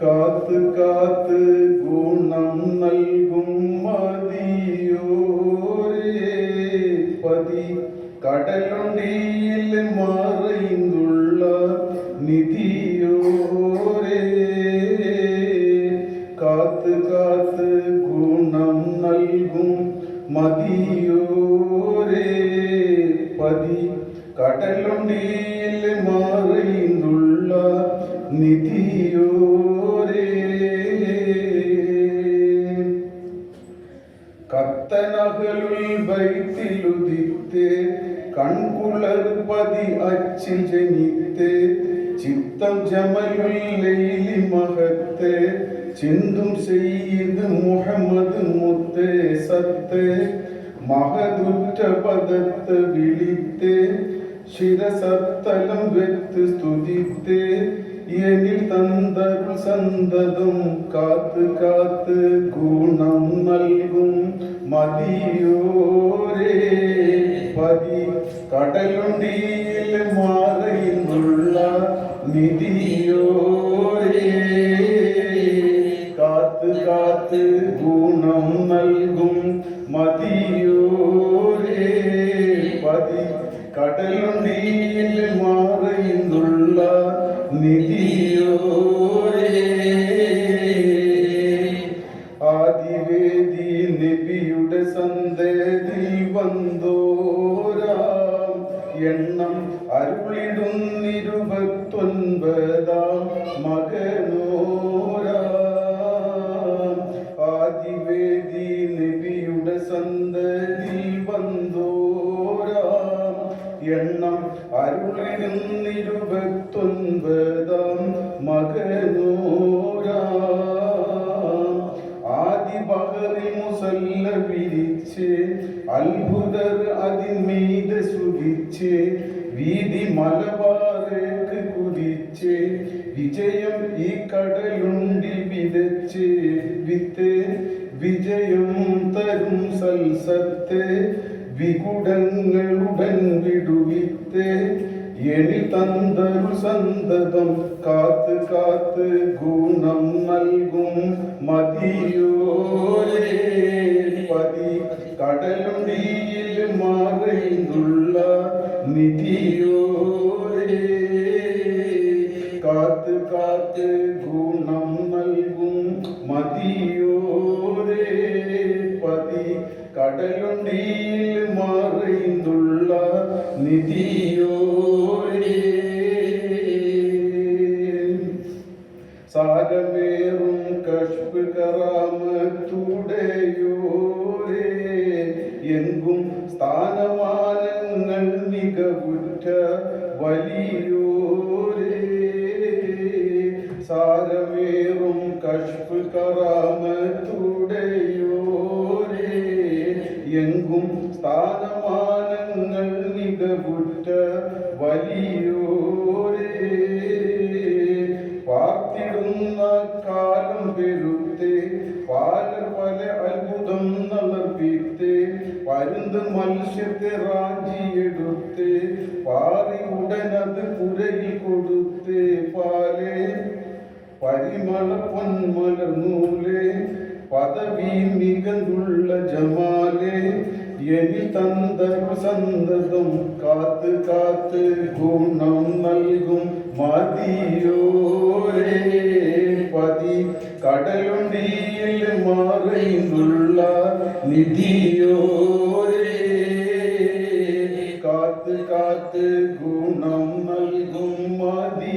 കാത്ത് കാത്ത് ഗുണം നൽകും മതിയോരേ പതി കടലുണ്ടിയിൽ മറയുന്നുള്ള നിധിയോരേ കാത്ത് കാത്ത് ഗുണം നൽകും മതിയോരേ പതി കടലുണ്ടിയിൽ മറയുന്നുള്ള നിധിയോരേ ജനിത്ത് ചിത്തം ജമലുല്ലൈലി മഹത്ത് ചിന്തും ചെയ്ത് മുഹമ്മദ് മുത്ത് സത്ത് മഹതുറ്റ പദത്ത് വിളിത്ത് ശിരസത്തലം വെത്ത് സ്തുതിത്ത് എനിൽ തന്തരുൾ സന്തതം കാത്ത് കാത്ത് ഗുണം നൽകും മതിയോരേ പതി കടലുണ്ടിയിൽ മാറയുന്നുള്ള നിധിയോരേ കാത്ത് കാത്ത് ഗുണം നൽകും മതിയോരേ. പതി കടലുണ്ടിയിൽ മാറയുന്നുള്ള നിധിയോരേ. ആദിവേദി നബിയുടെ സന്തതി എണ്ണം മകനൂര. ആദി ബഹറിൽ മുസല്ല വിരിച്ച് അത്ഭുതർ അതിമീത സുഖിച്ച് വീതി മലബാറേക്ക് കുതിച്ച് വിജയം ഈ കടലുണ്ടി വിതച്ച് വിത്ത് വിജയം തരും സൽസത്ത് വികുടങ്ങളുടൻ വിടുവിത്തേ എണി തന്തരു സന്തതം കാത്ത് കാത്ത് ഗുണം നൽകും. മതിയോരേ പതി കടലുണ്ടിയിൽ മാറിയുള്ള നിധിയോരേ കാത്ത് കാത്ത് ഗുണം നൽകും. മതിയോരേ പതി കടലുണ്ടിയിൽ നിധിയോരേ സാരമേറും കഷ്പ് കറാമത്തുടയോരേ. എങ്കും സ്ഥാനമാനങ്ങൾ മികവുറ്റ വലിയോരേ. സാരമേറും കഷ്പ് കറാമത്തുടയോരേ മികവുറ്റ വലിയോരേ പാർത്തിടുന്ന കാലം പെരുത്തേ പാല പല അത്ഭുതം നളർപ്പിത്ത് പരുന്ത് മത്സ്യത്തെ റാഞ്ചിയെടുത്തേ പാറി ഉടനത് പുരയിൽ കൊടുത്തേ പാലേ പരിമള പൊന്മലർന്നൂലേ പദവി മികന്നുള്ള ജമാലേ എനി തന്തരു സന്തതം കാത്ത് കാത്ത് ഗുണം നൽകും മതിയോരേ പതി കടലുണ്ടിയിൽ മാറിയുള്ള നിധിയോരേ കാത്ത് കാത്ത് ഗുണം നൽകും മതിയോരേ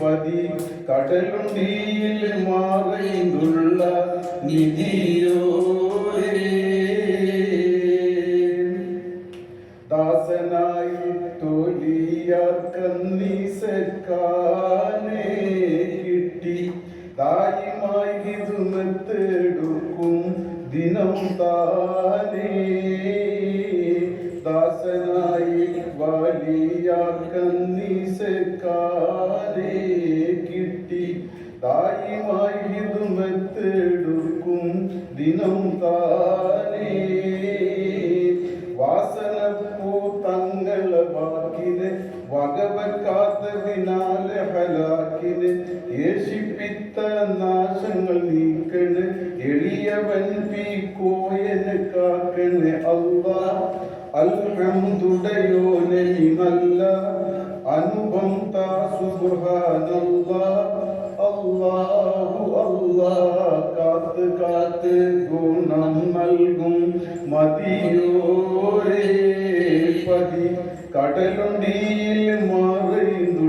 പതി കടലുണ്ടിയിൽ മാറിയുള്ള നിധിയോരേ തായുമായി ഇതുമെത്തെടുക്കും ദിനം താനേ. ദാസനായി വലിയാർക്കന്നീസക്കാനെ കിട്ടി. തായുമായി ഇതുമെത്തെടുക്കും ദിനം താനേ. വാസനപ്പൂ തങ്ങളെ വാക്കിന് വകവെക്കാത്തതിനാല് ഹലാക്കിന് നാഥന് കോയന് കാക്കണ് അല്ലാ. അൽഹംദുടയോനെ നീ നല്ല അനുഭം താ സുബ്ഹാനല്ലാ അല്ലാഹു അല്ലാ കാത്ത് കാത്ത് ഗുണം നൽകും. മതിയോരേ പതി. കടലുണ്ടിയിൽ മറയുന്നുള്ള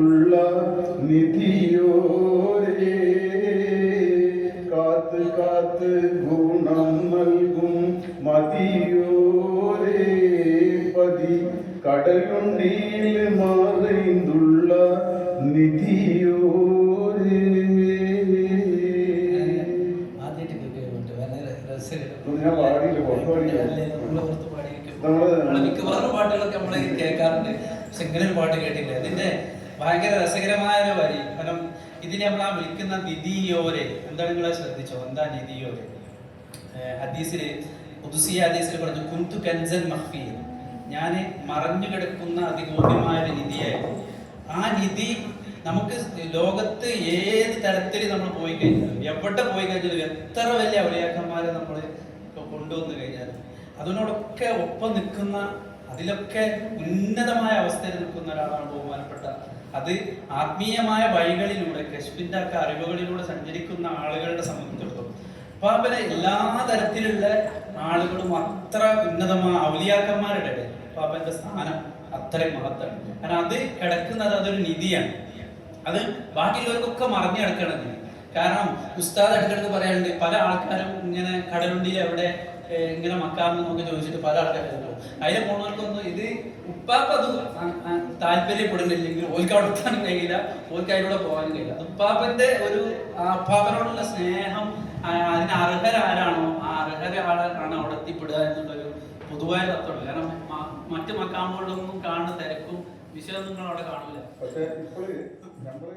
പതി കടലുണ്ടിയിൽ മറയുന്നുള്ള നിധിയോരേ ഞാൻ പാടിയില്ല, നമ്മൾ മിക്കവാറും പാട്ടുകളൊക്കെ നമ്മൾ കേൾക്കാറുണ്ട്. പക്ഷെ ഇങ്ങനെ ഒരു പാട്ട് കേട്ടില്ല ഇതിന്റെ ഭയങ്കര രസകരമായ ഒരു വരി. കാരണം ഇതിനെ നമ്മൾ ആ വിളിക്കുന്ന നിധിയോരെ. എന്താണ് നിങ്ങളെ ശ്രദ്ധിച്ചോ? എന്താ നിധിയോരെ? ഹദീസിൽ പുതുസിയ ഹദീസിൽ പറഞ്ഞു കുന്തു കൻസൻ മഹ്ഫി ഞാൻ മറഞ്ഞു കിടക്കുന്ന അതിഗോപ്യമായ ഒരു നിധിയായിരുന്നു. ആ നിധി നമുക്ക് ലോകത്ത് ഏത് തരത്തിൽ നമ്മൾ പോയി കഴിഞ്ഞാലും എവിടെ പോയി കഴിഞ്ഞാലും എത്ര വലിയ അവലിയാക്കന്മാരെ നമ്മൾ കൊണ്ടുവന്നു കഴിഞ്ഞാലും അതിനോടൊക്കെ ഒപ്പം നിൽക്കുന്ന അതിലൊക്കെ ഉന്നതമായ അവസ്ഥയിൽ നിൽക്കുന്ന ഒരാളാണ് ബഹുമാനപ്പെട്ട അത് ആത്മീയമായ വഴികളിലൂടെ കശ്മിന്റെ ഒക്കെ അറിവുകളിലൂടെ സഞ്ചരിക്കുന്ന ആളുകളുടെ സംബന്ധിച്ചിടത്തോളം. പാപ്പനെ എല്ലാ തരത്തിലുള്ള ആളുകളും അത്ര ഉന്നതമായ ഔലിയാക്കന്മാരുടെ ഇടയിൽ. പാപ്പന്റെ സ്ഥാനം അത്രയും മഹത്താണ് കാരണം അത് കിടക്കുന്നത് അതൊരു നിധിയാണ്. അത് ബാക്കിയുള്ളവർക്കൊക്കെ മറിഞ്ഞു കിടക്കണത്. കാരണം ഉസ്താദ് അടുത്തടുത്ത് പറയാറുണ്ട് പല ആൾക്കാരും ഇങ്ങനെ കടലുണ്ടിയിൽ എവിടെ ഇങ്ങനെ മക്കാമെന്ന് നോക്കി ചോദിച്ചിട്ട് പല ആൾക്കാർ ഉണ്ടാവും അതിലെ പോണവർക്കൊന്നും ഇത് ഉപ്പാപ്പ അത് താല്പര്യപ്പെടുന്നില്ലെങ്കിൽ ഓൽക്ക് അവിടെ എത്താനും കഴിയില്ല ഓൽക്ക് അതിലൂടെ പോകാനും കഴിയില്ല. അത് ഉപ്പാപ്പന്റെ ഒരു അപ്പാപ്പനോടുള്ള സ്നേഹം അതിന് അർഹരാരാണോ ആ അർഹരാളാണ് അവിടെ എത്തിപ്പെടുക എന്നുള്ളൊരു പൊതുവായ തത്വമുണ്ട് കാരണം മറ്റ് മക്കാമുകളിലൊന്നും കാണുന്ന തിരക്കും വിഷയം നിങ്ങൾ അവിടെ കാണില്ല. പക്ഷേ ഇപ്പോൾ നമ്മൾ